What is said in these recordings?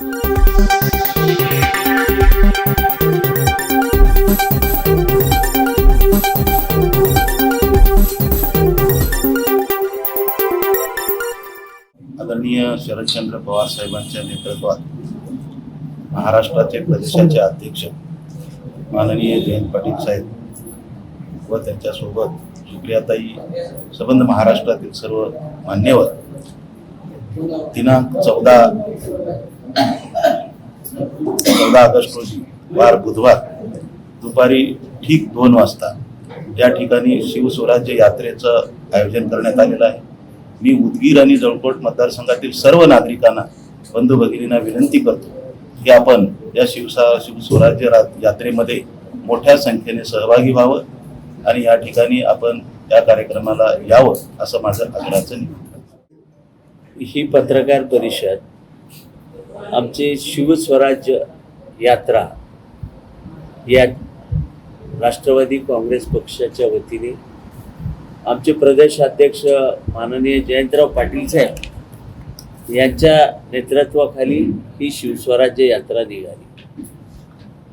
आदरणीय शरदचंद्र पवार साहेबांच्या नेतृत्वात महाराष्ट्राचे प्रदेशाचे अध्यक्ष माननीय जयंत पाटील साहेब व त्यांच्यासोबत सुप्रियाताई संबंध महाराष्ट्रातील सर्व मान्यवर दिनांक चौदा चौदा ऑगस्ट रोजी वार बुधवार दुपारी ठीक दोन वाजता या ठिकाणी शिवस्वराज्य यात्रेचं आयोजन करण्यात आलेलं आहे. मी उदगीर आणि जळकोट मतदारसंघातील सर्व नागरिकांना बंधू भगिनींना विनंती करतो की आपण या शिवसा शिवस्वराज्य रा- यात्रेमध्ये मोठ्या संख्येने सहभागी व्हावं आणि या ठिकाणी आपण त्या कार्यक्रमाला यावं असं माझं आग्रहाचं निवेदन ही पत्रकार परिषद आमचे शिवस्वराज्य यात्रा या राष्ट्रवादी काँग्रेस पक्षाच्या वतीने आमचे प्रदेशाध्यक्ष माननीय जयंतराव पाटील साहेब यांच्या नेतृत्वाखाली ही शिवस्वराज्य यात्रा निघाली.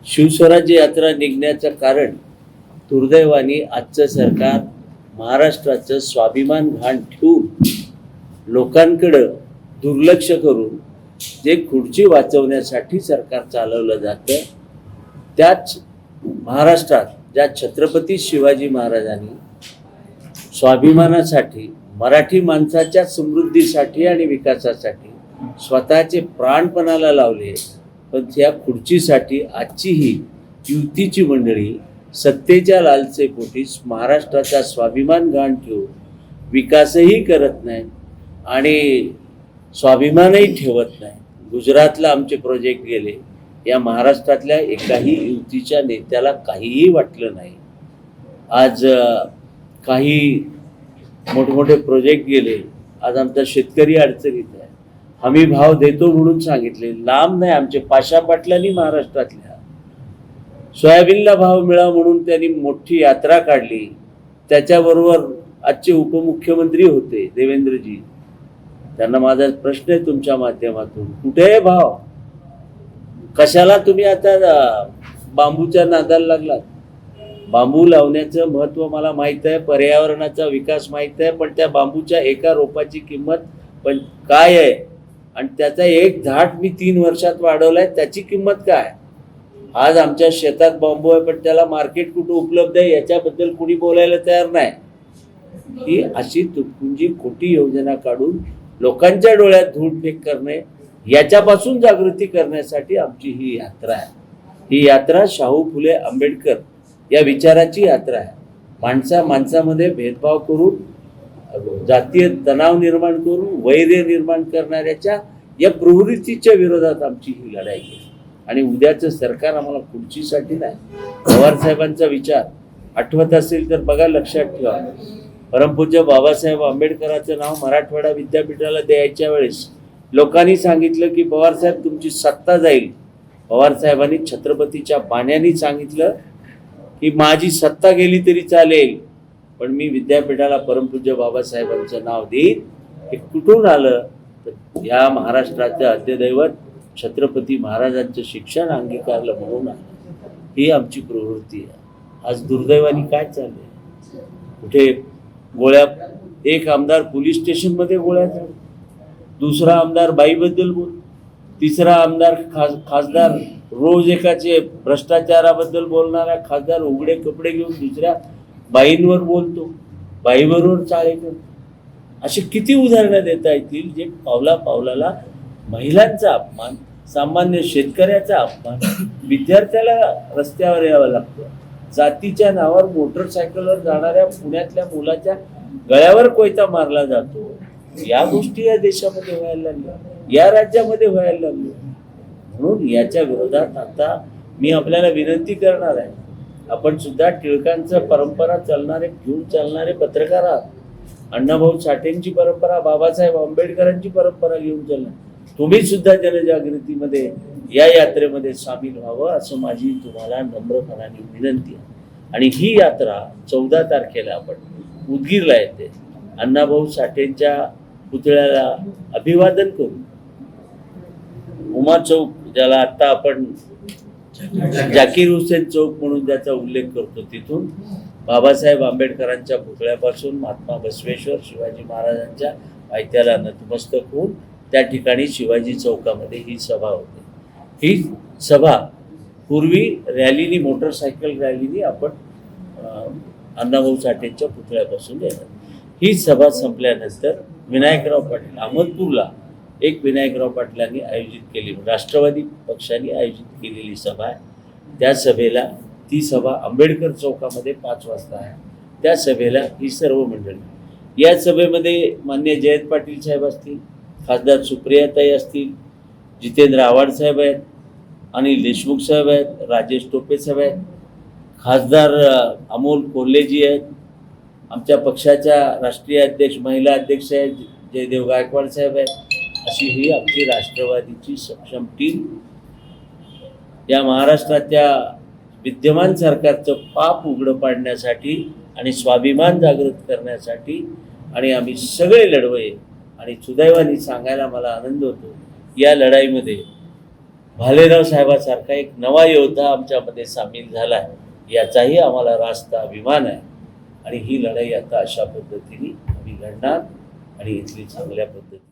शिवस्वराज्य यात्रा निघण्याचं कारण दुर्दैवाने आजचं सरकार महाराष्ट्राचं स्वाभिमान घाण ठेवून लोकांकडं दुर्लक्ष करून जे खुर्ची वाचवण्यासाठी सरकार चालवलं जातं त्याच महाराष्ट्रात ज्या छत्रपती शिवाजी महाराजांनी स्वाभिमानासाठी मराठी माणसाच्या समृद्धीसाठी आणि विकासासाठी स्वतःचे प्राणपणाला लावले. पण त्या खुर्चीसाठी आजची ही युतीची मंडळी सत्तेच्या लालसेपोटीस महाराष्ट्राचा स्वाभिमान गाण ठेवून विकासही करत नाही आणि स्वाभिमानही ठेवत नाही. गुजरातला आमचे प्रोजेक्ट गेले. या महाराष्ट्रातल्या एकाही युतीच्या नेत्याला काहीही वाटलं नाही. आज काही मोठमोठे प्रोजेक्ट गेले. आज आमचा शेतकरी अडचणीत आहे. हमी भाव देतो म्हणून सांगितले. लांब नाही आमचे पाशा पाटलांनी महाराष्ट्रातल्या. सोयाबीनला भाव मिळा म्हणून त्यांनी मोठी यात्रा काढली. त्याच्याबरोबर आजचे उपमुख्यमंत्री होते देवेंद्रजी. त्यांना माझा प्रश्न आहे तुमच्या माध्यमातून. कुठे आहे भाव? कशाला तुम्ही आता बांबूच्या नादाला लागलात? बांबू लावण्याचं महत्त्व मला माहीत आहे पर्यावरणाचा विकास माहीत आहे पण त्या बांबूच्या एका रोपाची किंमत पण काय आहे? आणि त्याचा एक झाड मी तीन वर्षात वाढवलाय त्याची किंमत काय? आज आमच्या शेतात बांबू आहे पण त्याला मार्केट कुठं उपलब्ध आहे याच्याबद्दल कुणी बोलायला तयार नाही. ही अशी तुटपुंजी खोटी योजना काढून लोकांच्या डोळ्यात धूळ फेक करणे याच्यापासून जागृती करण्यासाठी आमची ही यात्रा आहे. ही यात्रा शाहू फुले आंबेडकर या विचाराची यात्रा आहे. माणसा माणसामध्ये भेदभाव करून जातीय तणाव निर्माण करून वैर्य निर्माण करणाऱ्याच्या या प्रवृत्तीच्या विरोधात आमची ही लढाई आहे. आणि उद्याचं सरकार आम्हाला खुर्चीसाठी नाही. पवार साहेबांचा विचार आठवत असेल तर बघा लक्षात ठेवा. परमपूज्य बाबासाहेब आंबेडकरांचं नाव मराठवाडा विद्यापीठाला द्यायच्या वेळेस लोकांनी सांगितलं की पवारसाहेब तुमची सत्ता जाईल. पवारसाहेबांनी छत्रपतीच्या पाण्याने सांगितलं की माझी सत्ता गेली तरी चालेल. पण मी विद्यापीठाला परमपूज्य बाबासाहेबांचं नाव देईन. हे कुठून आलं? तर या महाराष्ट्राचं आद्यदैवत छत्रपती महाराजांचं शिक्षण अंगीकारलं म्हणून आलं. ही आमची प्रवृत्ती आहे. आज दुर्दैवाने काय चाललंय? कुठे गोळ्या एक आमदार पोलीस स्टेशनमध्ये गोळ्या दुसरा आमदार बाईबद्दल बोल. तिसरा आमदार खास खासदार रोज एकाचे भ्रष्टाचाराबद्दल बोलणारा खासदार उघडे कपडे घेऊन दुसऱ्या बाईंवर बोलतो. बाईबरोबर चाळे करतो अशी किती उदाहरणं देता येतील जे पावला पावलाला महिलांचा अपमान सामान्य शेतकऱ्याचा अपमान विद्यार्थ्याला रस्त्यावर यावं लागतं. जातीच्या नावावर मोटरसायकलवर जाणाऱ्या पुण्यातल्या मुलाच्या गळ्यावर कोयता मारला जातो. या गोष्टी या देशामध्ये व्हायला लागल्या. या राज्यामध्ये व्हायला लागल्या. म्हणून याच्या विरोधात आता मी आपल्याला विनंती करणार आहे. आपण सुद्धा टिळकांचं परंपरा चालणारे घेऊन चालणारे पत्रकार आहात. अण्णाभाऊ साठेंची परंपरा बाबासाहेब आंबेडकरांची परंपरा घेऊन चालणार. तुम्ही सुद्धा जनजागृतीमध्ये या यात्रेमध्ये सामील व्हावं असं माझी तुम्हाला नम्रपणाने विनंती आहे. आणि ही यात्रा चौदा तारखेला आपण उदगीरला येते. अण्णाभाऊ साठेंच्या पुतळ्याला अभिवादन करू. उमा चौक ज्याला आता आपण जाकीर हुसेन चौक म्हणून त्याचा उल्लेख करतो तिथून बाबासाहेब आंबेडकरांच्या पुतळ्यापासून महात्मा बसवेश्वर शिवाजी महाराजांच्या पायथ्याला नतमस्तक होऊन त्या ठिकाणी शिवाजी चौकामध्ये ही सभा होते. ही सभा पूर्वी रॅलीनी मोटरसायकल रॅलीनी आपण अण्णाभाऊ साठेंच्या पुतळ्यापासून येणार ही सभा संपल्यानंतर विनायकराव पाटील अहमदपूरला एक विनायकराव पाटलांनी आयोजित केली राष्ट्रवादी पक्षाने आयोजित केलेली सभा आहे. त्या सभेला ती सभा आंबेडकर चौकामध्ये पाच वाजता आहे. त्या सभेला ही सर्व मंडळी. या सभेमध्ये मान्य जयंत पाटील साहेब असतील खासदार सुप्रियाताई असतील जितेंद्र आव्हाड साहेब आहेत अनिल देशमुख साहेब आहेत राजेश टोपे साहेब आहेत. खासदार अमोल कोल्हेजी आहेत. आमच्या पक्षाच्या राष्ट्रीय अध्यक्ष महिला अध्यक्ष आहेत जयदेव गायकवाड साहेब आहेत. अशी ही आमची राष्ट्रवादीची सक्षम टीम. या महाराष्ट्राच्या विद्यमान सरकारचं पाप उघडं पाडण्यासाठी आणि स्वाभिमान जागृत करण्यासाठी आणि आम्ही सगळे लढवय आणि सुदैवाने सांगायला मला आनंद होतो. या लढाईमध्ये भालेराव साहेबासारखा एक नवा योद्धा आमच्यामध्ये सामील झाला आहे याचाही आम्हाला रास्त अभिमान आहे. आणि ही लढाई आता अशा पद्धतीने आम्ही लढणार आणि इथली चांगल्या पद्धतीने.